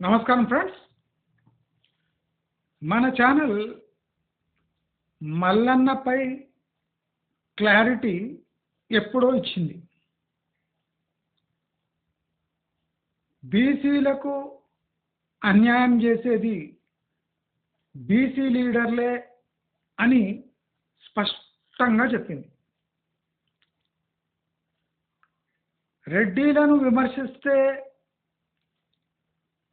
నమస్కారం ఫ్రెండ్స్. మన channel మల్లన్నపై clarity ఎప్పుడో ఇచ్చింది. బీసీలకు అన్యాయం చేసేది బీసీ లీడర్లే అని స్పష్టంగా చెప్పింది. రెడ్డిలను విమర్శిస్తే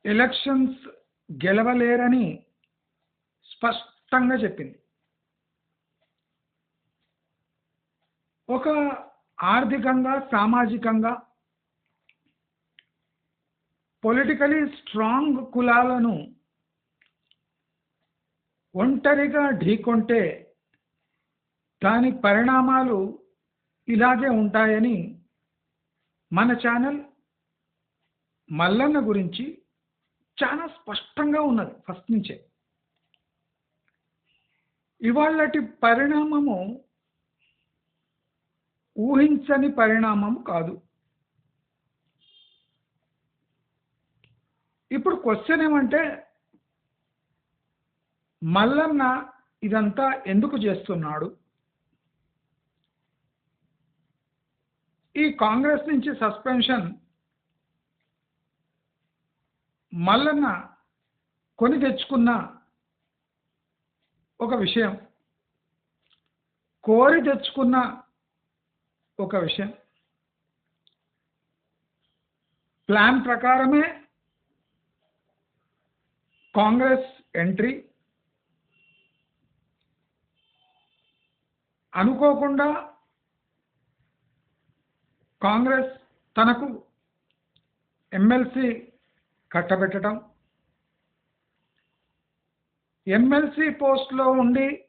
ఎలక్షన్స్ గెలవలేరని స్పష్టంగా చెప్పింది. ఒక ఆర్థికంగా సామాజికంగా పొలిటికలీ స్ట్రాంగ్ కులాలను ఒంటరిగా ఢీకొంటే దాని పరిణామాలు ఇలాగే ఉంటాయని మన ఛానల్ మల్లన్న గురించి చాలా స్పష్టంగా ఉన్నది ఫస్ట్ నుంచే. ఇవాళటి పరిణామము ఊహించని పరిణామం కాదు. ఇప్పుడు క్వశ్చన్ ఏమంటే మల్లన్న ఇదంతా ఎందుకు చేస్తున్నాడు? ఈ కాంగ్రెస్ నుంచి సస్పెన్షన్ మల్లన్న కొని తెచ్చుకున్న ఒక విషయం. కోరి తెచ్చుకున్న ఒక విషయం. ప్లాన్ ప్రకారమే కాంగ్రెస్ ఎంట్రీ. అనుకోకుండా కాంగ్రెస్ తనకు ఎమ్మెల్సీ కట్టబెట్టడం. ఎమ్మెల్సీ పోస్ట్లో ఉండి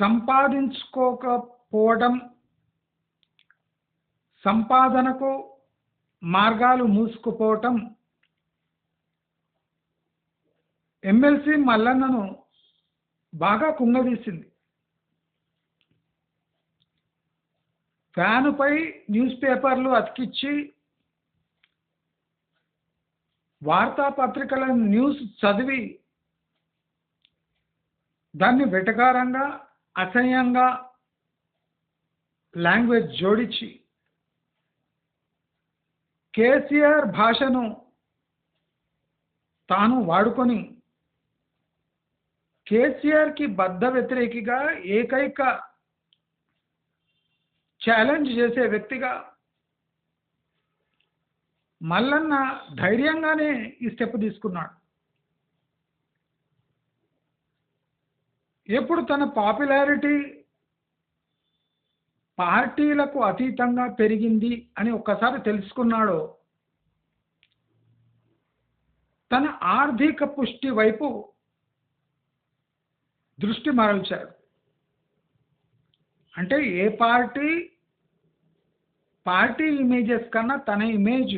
సంపాదించుకోకపోవడం సంపాదనకు మార్గాలు మూసుకుపోవటం ఎమ్మెల్సీ మల్లన్నను బాగా కుంగదీసింది. ఫ్యానుపై న్యూస్ పేపర్లు అతికిచ్చి వార్తాపత్రికల న్యూస్ చదివి దాన్ని వెటకారంగా అసహ్యంగా లాంగ్వేజ్ జోడించి కేసీఆర్ భాషను తాను వాడుకొని కేసీఆర్కి బద్ద వ్యతిరేకిగా ఏకైక ఛాలెంజ్ చేసే వ్యక్తిగా మల్లన్న ధైర్యంగానే ఈ స్టెప్ తీసుకున్నాడు. ఎప్పుడు తన పాపులారిటీ పార్టీలకు అతీతంగా పెరిగింది అని ఒక్కసారి తెలుసుకున్నాడో తన ఆర్థిక పుష్టి వైపు దృష్టి మరల్చాడు. అంటే ఏ పార్టీ పార్టీ ఇమేజెస్ కన్నా తన ఇమేజ్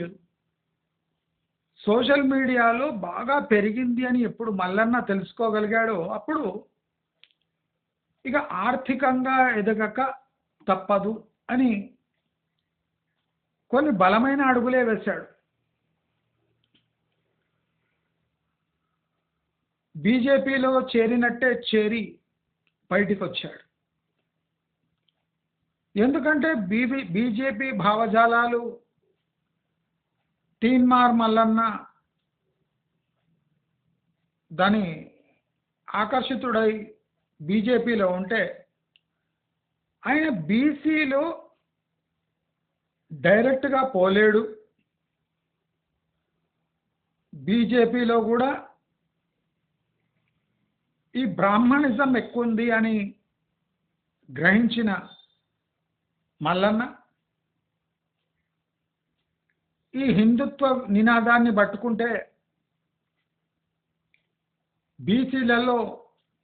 సోషల్ మీడియాలో బాగా పెరిగింది అని ఎప్పుడు మల్లన్న తెలుసుకోగలిగాడో అప్పుడు ఇక ఆర్థికంగా ఎదగక తప్పదు అని కొన్ని బలమైన అడుగులే వేశాడు. బీజేపీలో చేరినట్టే చేరి బయటికి వచ్చాడు ఎందుకంటే బీబీ బీజేపీ భావజాలాలు తీన్మార్ మల్లన్న దాని ఆకర్షితుడై బీజేపీలో ఉంటే ఆయన బీసీలో డైరెక్ట్గా పోలేడు. బీజేపీలో కూడా ఈ బ్రాహ్మణిజం ఎక్కువ ఉంది అని గ్రహించిన మల్లన్న ఈ హిందుత్వ నినాదాన్ని పట్టుకుంటే బీసీలలో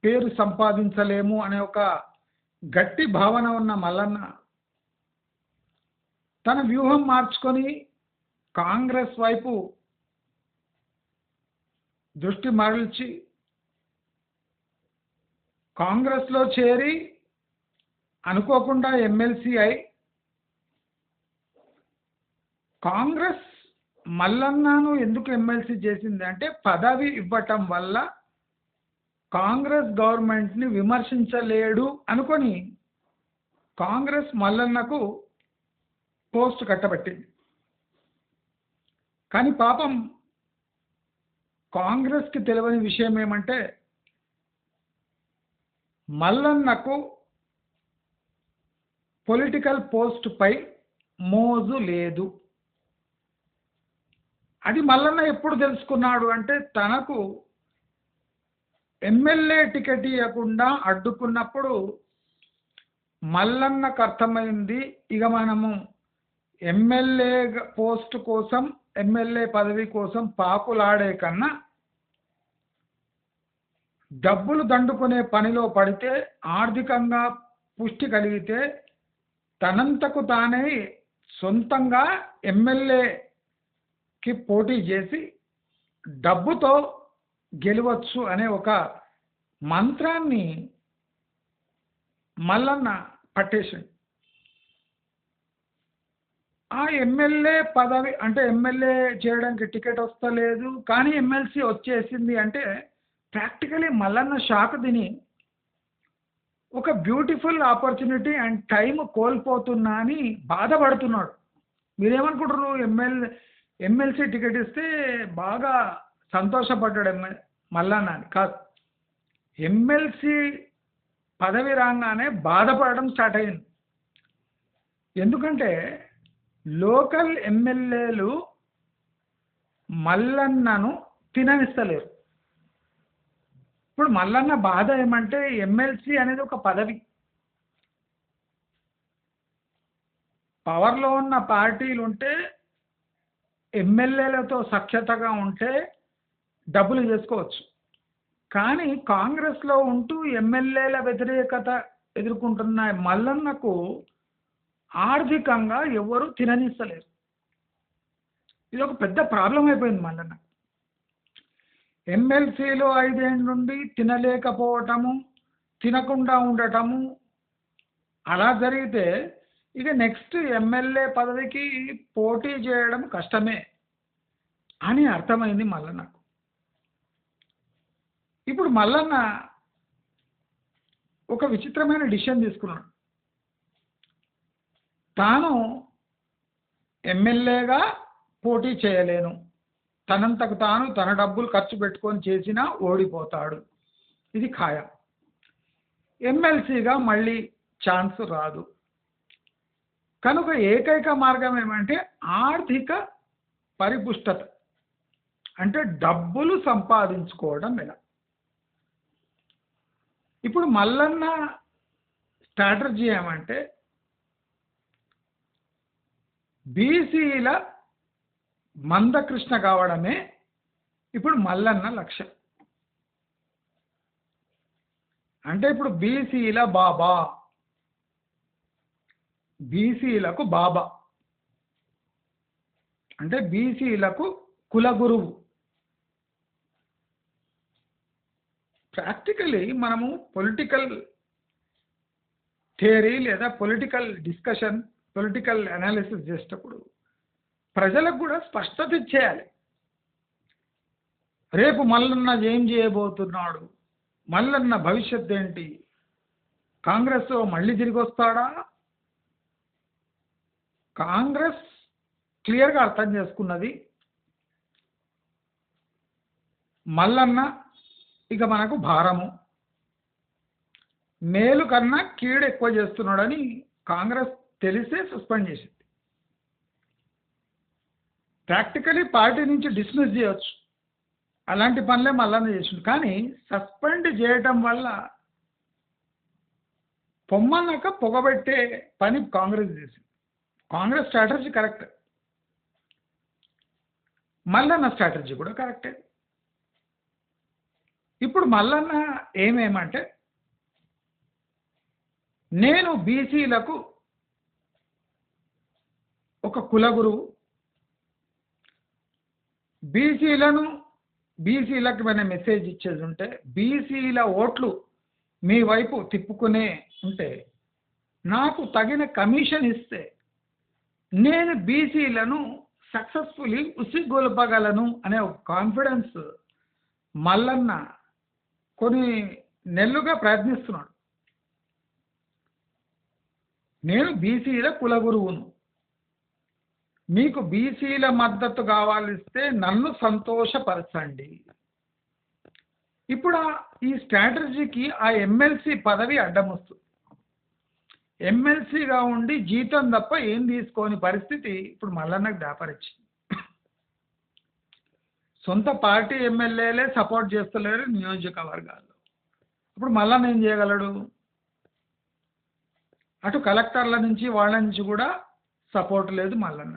పేరు సంపాదించలేము అనే ఒక గట్టి భావన ఉన్న మల్లన్న తన వ్యూహం మార్చుకొని కాంగ్రెస్ వైపు దృష్టి మరల్చి కాంగ్రెస్లో చేరి అనుకోకుండా ఎమ్మెల్సీ అయి కాంగ్రెస్ మల్లన్నను ఎందుకు ఎమ్మెల్సీ చేసింది అంటే పదవి ఇవ్వటం వల్ల కాంగ్రెస్ గవర్నమెంట్ని విమర్శించలేడు అనుకొని కాంగ్రెస్ మల్లన్నకు పోస్ట్ కట్టబెట్టింది. కానీ పాపం కాంగ్రెస్కి తెలియని విషయం ఏమంటే మల్లన్నకు పొలిటికల్ పోస్ట్పై మోజు లేదు. అది మల్లన్న ఎప్పుడు తెలుసుకున్నాడు అంటే తనకు ఎమ్మెల్యే టికెట్ ఇవ్వకుండా అడ్డుకున్నప్పుడు మల్లన్నకు అర్థమైంది ఇక మనము ఎమ్మెల్యే పోస్ట్ కోసం ఎమ్మెల్యే పదవి కోసం పాకులాడే కన్నా డబ్బులు దండుకునే పనిలో పడితే ఆర్థికంగా పుష్టి కలిగితే తనంతకు తానే సొంతంగా కి పోటీ చేసి డబ్బుతో గెలవచ్చు అనే ఒక మంత్రాన్ని మల్లన్న పట్టేసింది ఆ ఎమ్మెల్యే పదవి అంటే ఎమ్మెల్యే చేయడానికి టికెట్ వస్తలేదు కానీ ఎమ్మెల్సీ వచ్చేసింది అంటే ప్రాక్టికలీ మల్లన్న షాక్ తిని ఒక బ్యూటిఫుల్ ఆపర్చునిటీ అండ్ టైం కోల్పోతున్నా అని బాధపడుతున్నాడు. మీరేమనుకుంటారు ఎమ్మెల్యే ఎమ్మెల్సీ టికెట్ ఇస్తే బాగా సంతోషపడ్డాడు ఎమ్మె మల్లన్న అని కాదు. ఎమ్మెల్సీ పదవి రాగానే బాధపడడం స్టార్ట్ అయింది. ఎందుకంటే లోకల్ ఎమ్మెల్యేలు మల్లన్నను తిననిస్తలేరు. ఇప్పుడు మల్లన్న బాధ ఏమంటే ఎమ్మెల్సీ అనేది ఒక పదవి. పవర్లో ఉన్న పార్టీలు ఉంటే ఎమ్మెల్యేలతో సఖ్యతగా ఉంటే డబ్బులు చేసుకోవచ్చు కానీ కాంగ్రెస్లో ఉంటూ ఎమ్మెల్యేల వ్యతిరేకత ఎదుర్కొంటున్న మల్లన్నకు ఆర్థికంగా ఎవరు తిననిస్తలేరు. ఇది ఒక పెద్ద ప్రాబ్లం అయిపోయింది మల్లన్న. ఎమ్మెల్సీలో ఐదేళ్ళ నుండి తినలేకపోవటము తినకుండా ఉండటము అలా జరిగితే ఇక నెక్స్ట్ ఎమ్మెల్యే పదవికి పోటీ చేయడం కష్టమే అని అర్థమైంది మల్లన్నకు. ఇప్పుడు మల్లన్న ఒక విచిత్రమైన డిసిషన్ తీసుకున్నాడు. తాను ఎమ్మెల్యేగా పోటీ చేయలేను. తనంతకు తాను తన డబ్బులు ఖర్చు పెట్టుకొని చేసినా ఓడిపోతాడు. ఇది ఖాయం. ఎమ్మెల్సీగా మళ్ళీ ఛాన్స్ రాదు. కనుక ఏకైక మార్గం ఏమంటే ఆర్థిక పరిపుష్టత. అంటే డబ్బులు సంపాదించుకోవడం ఎలా ఇప్పుడు మల్లన్న స్ట్రాటజీ ఏమంటే బీసీల మందకృష్ణ కావడమే ఇప్పుడు మల్లన్న లక్ష్యం. అంటే ఇప్పుడు బీసీల బాబా బీసీలకు బాబా. అంటే బీసీలకు కులగురువు ప్రాక్టికలీ మనము పొలిటికల్ థియరీ లేదా పొలిటికల్ డిస్కషన్ పొలిటికల్ అనాలిసిస్ చేసేటప్పుడు ప్రజలకు కూడా స్పష్టత ఇచ్చేయాలి. రేపు మల్లన్న ఏం చేయబోతున్నాడు? మల్లన్న భవిష్యత్ ఏంటి? కాంగ్రెస్ మళ్ళీ తిరిగి వస్తాడా? కాంగ్రెస్ క్లియర్గా అర్థం చేసుకున్నది మల్లన్న ఇక మనకు భారము. మేలు కన్నా కీడు ఎక్కువ చేస్తున్నాడని కాంగ్రెస్ తెలిసే సస్పెండ్ చేసింది. ప్రాక్టికలీ పార్టీ నుంచి డిస్మిస్ చేయొచ్చు. అలాంటి పనులే మల్లన్న చేసిండు. కానీ సస్పెండ్ చేయటం వల్ల పొమ్మన్నాక పొగబెట్టే పని కాంగ్రెస్ చేసింది. Congress strategy correct. Mallanna strategy కూడా కరెక్టే. ఇప్పుడు మల్లన్న ఏమేమంటే నేను బీసీలకు ఒక కులగురువు బీసీలను బీసీలకు ఏమైనా మెసేజ్ ఇచ్చేది ఉంటే బీసీల ఓట్లు మీ వైపు తిప్పుకునే ఉంటే నాకు తగిన కమిషన్ ఇస్తే నేను బీసీలను సక్సెస్ఫుల్లీ ఉసిగొలపగలను అనే ఒక కాన్ఫిడెన్స్ మల్లన్న కొన్ని నెలలుగా ప్రయత్నిస్తున్నాడు. నేను బీసీల కులగురువును. మీకు బీసీల మద్దతు కావాలిస్తే నన్ను సంతోషపరచండి. ఇప్పుడు ఈ స్ట్రాటజీకి ఆ ఎమ్మెల్సీ పదవి అడ్డం వస్తుంది ఎమ్మెల్సీగా ఉండి జీతం తప్ప ఏం తీసుకోని పరిస్థితి ఇప్పుడు మల్లన్నకు దాపరిచ్చింది సొంత పార్టీ ఎమ్మెల్యేలే సపోర్ట్ చేస్తలేరు నియోజకవర్గాల్లో. ఇప్పుడు మల్లన్న ఏం చేయగలడు? అటు కలెక్టర్ల నుంచి వాళ్ళ నుంచి కూడా సపోర్ట్ లేదు మల్లన్న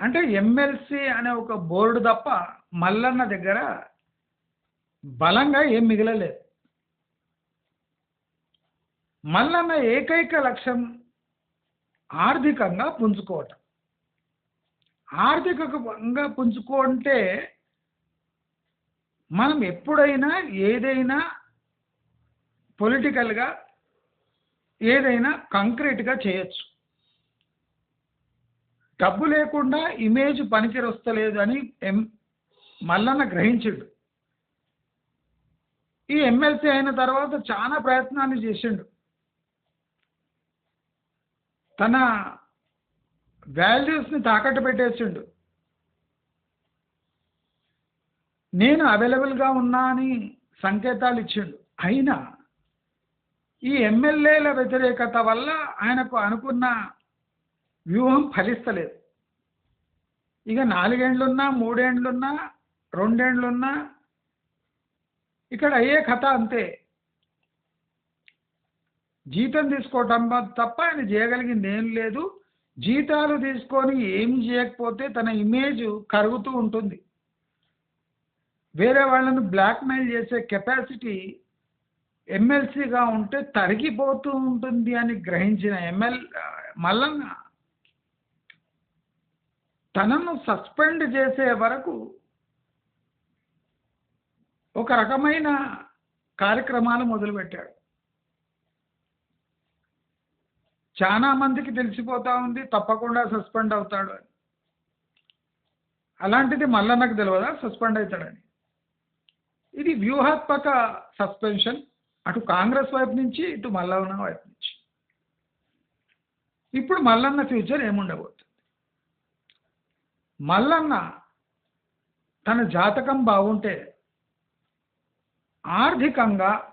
అంటే ఎమ్మెల్సీ అనే ఒక బోర్డు తప్ప మల్లన్న దగ్గర బలంగా ఏం మిగలలేదు. మల్లన్న ఏకైక లక్ష్యం ఆర్థికంగా పుంజుకోవటం. ఆర్థికంగా పుంజుకుంటే మనం ఎప్పుడైనా ఏదైనా పొలిటికల్గా ఏదైనా కంక్రీట్గా చేయొచ్చు. డబ్బు లేకుండా ఇమేజ్ పనికిరి వస్తలేదు అని ఎం మల్లన్న గ్రహించిండు. ఈ ఎమ్మెల్సీ అయిన తర్వాత చాలా ప్రయత్నాలు చేసిండు. తన వాల్యూస్ని తాకట్టు పెట్టేసిండు. నేను అవైలబుల్గా ఉన్నా అని సంకేతాలు ఇచ్చిండు. అయినా ఈ ఎమ్మెల్యేల వ్యతిరేకత వల్ల ఆయనకు అనుకున్న వ్యూహం ఫలిస్తలేదు. ఇక నాలుగేండ్లున్నా మూడేండ్లున్నా రెండేండ్లున్నా ఇక్కడ అయ్యే కథ అంతే. జీతం తీసుకోవటం తప్ప ఆయన చేయగలిగింది ఏం లేదు. జీతాలు తీసుకొని ఏం చేయకపోతే తన ఇమేజ్ కరుగుతూ ఉంటుంది. వేరే వాళ్ళను బ్లాక్మెయిల్ చేసే కెపాసిటీ ఎమ్మెల్సీగా ఉంటే తరిగిపోతూ ఉంటుంది అని గ్రహించిన ఎమ్మెల్ మల్లన్న తనను సస్పెండ్ చేసే వరకు ఒక రకమైన కార్యక్రమాలు మొదలుపెట్టాడు. చాలా మందికి తెలిసిపోతా ఉంది తప్పకుండా సస్పెండ్ అవుతాడు అని. అలాంటిది మల్లన్నకు తెలియదా సస్పెండ్ అవుతాడని. ఇది వ్యూహాత్మక సస్పెన్షన్. అటు కాంగ్రెస్ వైపు నుంచి ఇటు మల్లన్న వైపు నుంచి. ఇప్పుడు మల్లన్న ఫ్యూచర్ ఏముండబోతుంది? మల్లన్న తన జాతకం బాగుంటే ఆర్థికంగా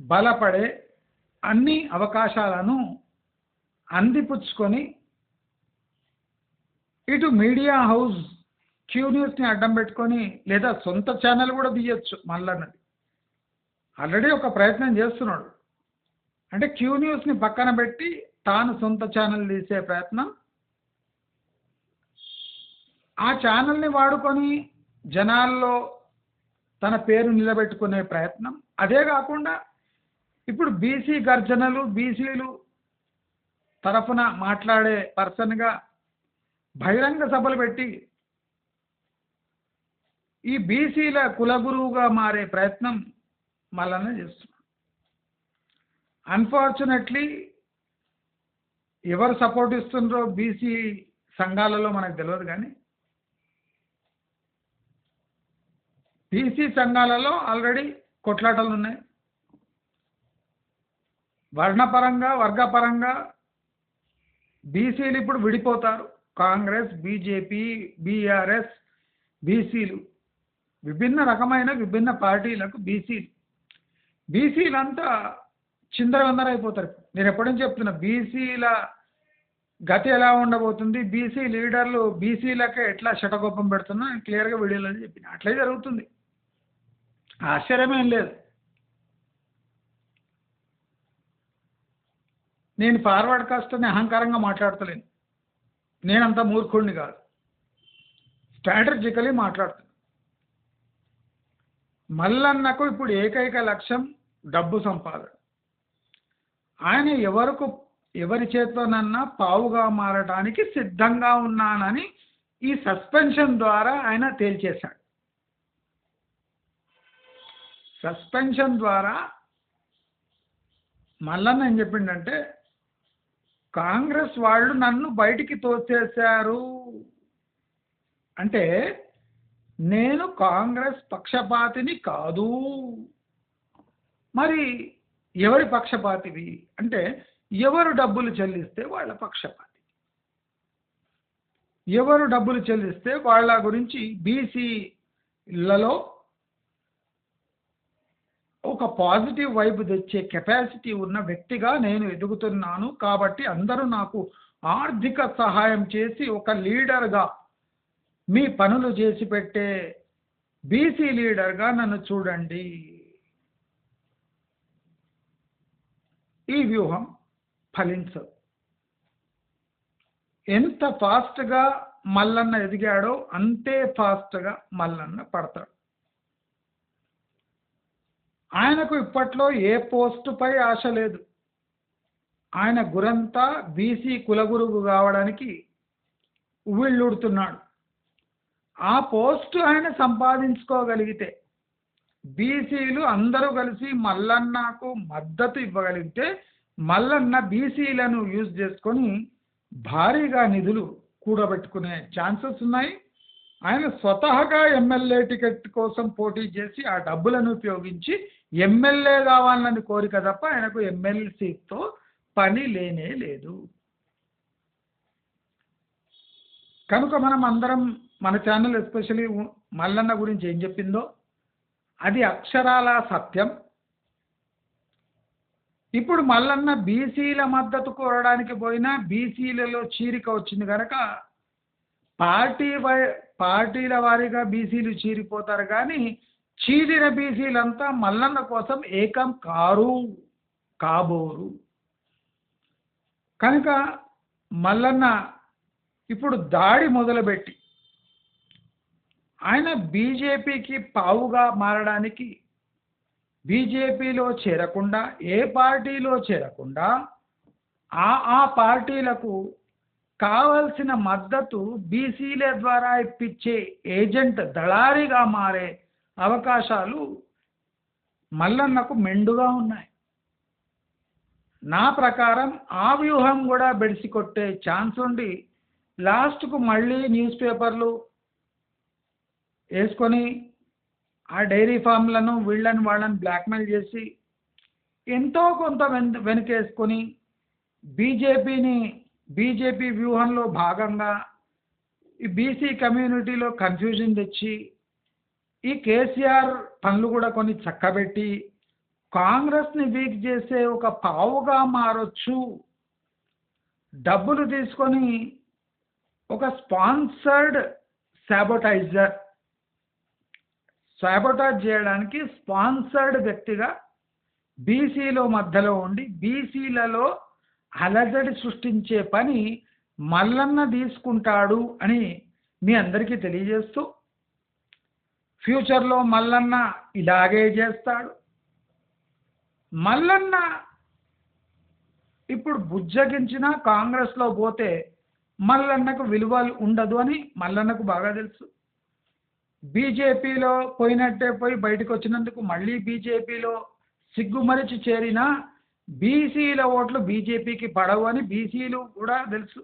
బలపడే అన్ని అవకాశాలను అందిపుచ్చుకొని ఇటు మీడియా హౌస్ క్యూ న్యూస్ని అడ్డం పెట్టుకొని లేదా సొంత ఛానల్ కూడా తీయచ్చు మల్లన్నది. ఆల్రెడీ ఒక ప్రయత్నం చేస్తున్నాడు. అంటే క్యూ న్యూస్ని పక్కన పెట్టి తాను సొంత ఛానల్ తీసే ప్రయత్నం. ఆ ఛానల్ని వాడుకొని జనాల్లో తన పేరు నిలబెట్టుకునే ప్రయత్నం. అదే కాకుండా ఇప్పుడు బీసీ గర్జనలు బీసీలు తరఫున మాట్లాడే పర్సన్గా బహిరంగ సభలు పెట్టి ఈ బీసీల కులగురువుగా మారే ప్రయత్నం మళ్ళనే చేస్తున్నాం అన్ఫార్చునేట్లీ ఎవరు సపోర్ట్ ఇస్తుండ్రో బీసీ సంఘాలలో మనకు తెలియదు కానీ బీసీ సంఘాలలో ఆల్రెడీ కొట్లాటలు ఉన్నాయి వర్ణపరంగా వర్గపరంగా బీసీలు ఇప్పుడు విడిపోతారు. కాంగ్రెస్ బీజేపీ బీఆర్ఎస్ బీసీలు. విభిన్న రకమైన విభిన్న పార్టీలకు బీసీలు. బీసీలంతా చిందరవందర అయిపోతారు నేను ఎప్పటి నుంచి చెప్తున్నా బీసీల గతి ఎలా ఉండబోతుంది? బీసీ లీడర్లు బీసీలకే ఎట్లా శటకోపం పెడుతున్నా? క్లియర్గా వీడియోలో చెప్పిన. అట్లే జరుగుతుంది. ఆశ్చర్యమేం లేదు. నేను ఫార్వర్డ్ కాస్ట్ అని అహంకారంగా మాట్లాడతలేను. నేనంత మూర్ఖుడిని కాదు. స్ట్రాటజికలీ మాట్లాడుతున్నాను మల్లన్నకు ఇప్పుడు ఏకైక లక్ష్యం డబ్బు సంపాదన. ఆయన ఎవరికు ఎవరి చేతిలోనన్నా పావుగా మారటానికి సిద్ధంగా ఉన్నానని ఈ సస్పెన్షన్ ద్వారా ఆయన తేల్చేశాడు. సస్పెన్షన్ ద్వారా మల్లన్న ఏం చెప్పిండంటే కాంగ్రెస్ వాళ్ళు నన్ను బయటికి తోసేశారు. అంటే నేను కాంగ్రెస్ పక్షపాతిని కాదు. మరి ఎవరి పక్షపాతివి? అంటే ఎవరు డబ్బులు చెల్లిస్తే వాళ్ళ పక్షపాతి? ఎవరు డబ్బులు చెల్లిస్తే వాళ్ళ గురించి బీసీలలో ఒక పాజిటివ్ వైబ్ తెచ్చే కెపాసిటీ ఉన్న వ్యక్తిగా నేను ఎదుగుతున్నాను కాబట్టి అందరూ నాకు ఆర్థిక సహాయం చేసి ఒక లీడర్గా మీ పనులు చేసి పెట్టే బీసీ లీడర్గా నన్ను చూడండి. ఈ వ్యూహం ఫలించదు. ఎంత ఫాస్ట్గా మల్లన్న ఎదిగాడో అంతే ఫాస్ట్గా మల్లన్న పడతాడు. ఆయనకు ఇప్పట్లో ఏ పోస్టుపై ఆశ లేదు. ఆయన గురంతా బీసీ కులగురుగు కావడానికి ఉవ్విళ్ళుడుతున్నాడు. ఆ పోస్టు ఆయన సంపాదించుకోగలిగితే బీసీలు అందరూ కలిసి మల్లన్నకు మద్దతు ఇవ్వగలిగితే మల్లన్న బీసీలను యూజ్ చేసుకొని భారీగా నిధులు కూడబెట్టుకునే ఛాన్సెస్ ఉన్నాయి. ఆయన స్వతహాగా ఎమ్మెల్యే టికెట్ కోసం పోటీ చేసి ఆ డబ్బులను ఉపయోగించి ఎమ్మెల్యే కావాలని కోరిక తప్ప ఆయనకు ఎమ్మెల్సీతో పని లేనే లేదు. కనుక మనం అందరం మన ఛానల్ ఎస్పెషలీ మల్లన్న గురించి ఏం చెప్పిందో అది అక్షరాల సత్యం. ఇప్పుడు మల్లన్న బీసీల మద్దతు కోరడానికి పోయినా బీసీలలో చీరిక వచ్చింది కనుక పార్టీ వై- పార్టీల వారీగా బీసీలు చీరిపోతారు కానీ చీరిన బీసీలంతా మల్లన్న కోసం ఏకం కారు కాబోరు. కనుక మల్లన్న ఇప్పుడు దాడి మొదలుపెట్టి ఆయన బీజేపీకి పావుగా మారడానికి బీజేపీలో చేరకుండా ఏ పార్టీలో చేరకుండా ఆ ఆ పార్టీలకు కావలసిన మద్దతు బీసీల ద్వారా ఇప్పించే ఏజెంట్ దళారీగా మారే అవకాశాలు మల్లన్నకు మెండుగా ఉన్నాయి. నా ప్రకారం ఆ వ్యూహం కూడా బెడిసి కొట్టే ఛాన్స్ ఉండి లాస్ట్కు మళ్ళీ న్యూస్ పేపర్లు వేసుకొని ఆ డైరీ ఫామ్లను వీళ్ళని వాళ్ళని బ్లాక్మెయిల్ చేసి ఎంతో కొంత వెన్ వెనకేసుకొని బీజేపీని బీజేపీ వ్యూహంలో భాగంగా ఈ బీసీ కమ్యూనిటీలో కన్ఫ్యూజన్ తెచ్చి ఈ కేసీఆర్ పనులు కూడా కొన్ని చక్కబెట్టి కాంగ్రెస్ని వీక్ చేసే ఒక పావుగా మారొచ్చు. డబ్బులు తీసుకొని ఒక స్పాన్సర్డ్ శాబోటైజర్ శాబోటాజ్ చేయడానికి స్పాన్సర్డ్ వ్యక్తిగా బీసీలో మధ్యలో ఉండి బీసీలలో అలజడి సృష్టించే పని మల్లన్న తీసుకుంటాడు అని మీ అందరికీ తెలియజేస్తూ ఫ్యూచర్లో మల్లన్న ఇలాగే చేస్తాడు. మల్లన్న ఇప్పుడు బుజ్జగించిన కాంగ్రెస్లో పోతే మల్లన్నకు విలువ ఉండదు అని మల్లన్నకు బాగా తెలుసు. బీజేపీలో పోయినట్టే పోయి బయటకు వచ్చినందుకు మళ్ళీ బీజేపీలో సిగ్గుమరిచి చేరిన బీసీల ఓట్లు బీజేపీకి పడవు అని బీసీలు కూడా తెలుసు.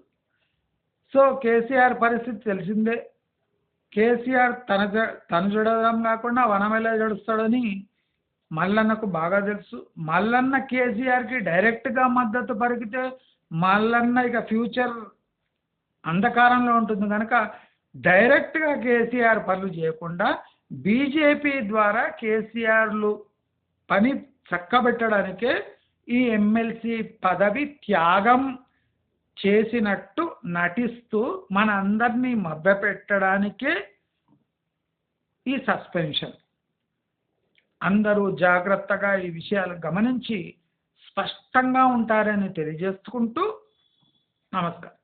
సో కేసీఆర్ పరిస్థితి తెలిసిందే. కేసీఆర్ తన జ- తను చూడడం కాకుండా వనమెలా జడుస్తాడని మల్లన్నకు బాగా తెలుసు. మల్లన్న కేసీఆర్కి డైరెక్ట్గా మద్దతు పరిగితే మల్లన్న ఇక ఫ్యూచర్ అంధకారంలో ఉంటుంది కనుక డైరెక్ట్గా కేసీఆర్ పనులు చేయకుండా బీజేపీ ద్వారా కేసీఆర్లు పని చక్కబెట్టడానికే ఈ ఎమ్మెల్సీ పదవి త్యాగం చేసినట్టు నటిస్తూ మన అందరినీ మభ్యపెట్టడానికే ఈ సస్పెన్షన్ అందరూ జాగ్రత్తగా ఈ విషయాలు గమనించి స్పష్టంగా ఉంటారని తెలియజేసుకుంటూ నమస్కారం.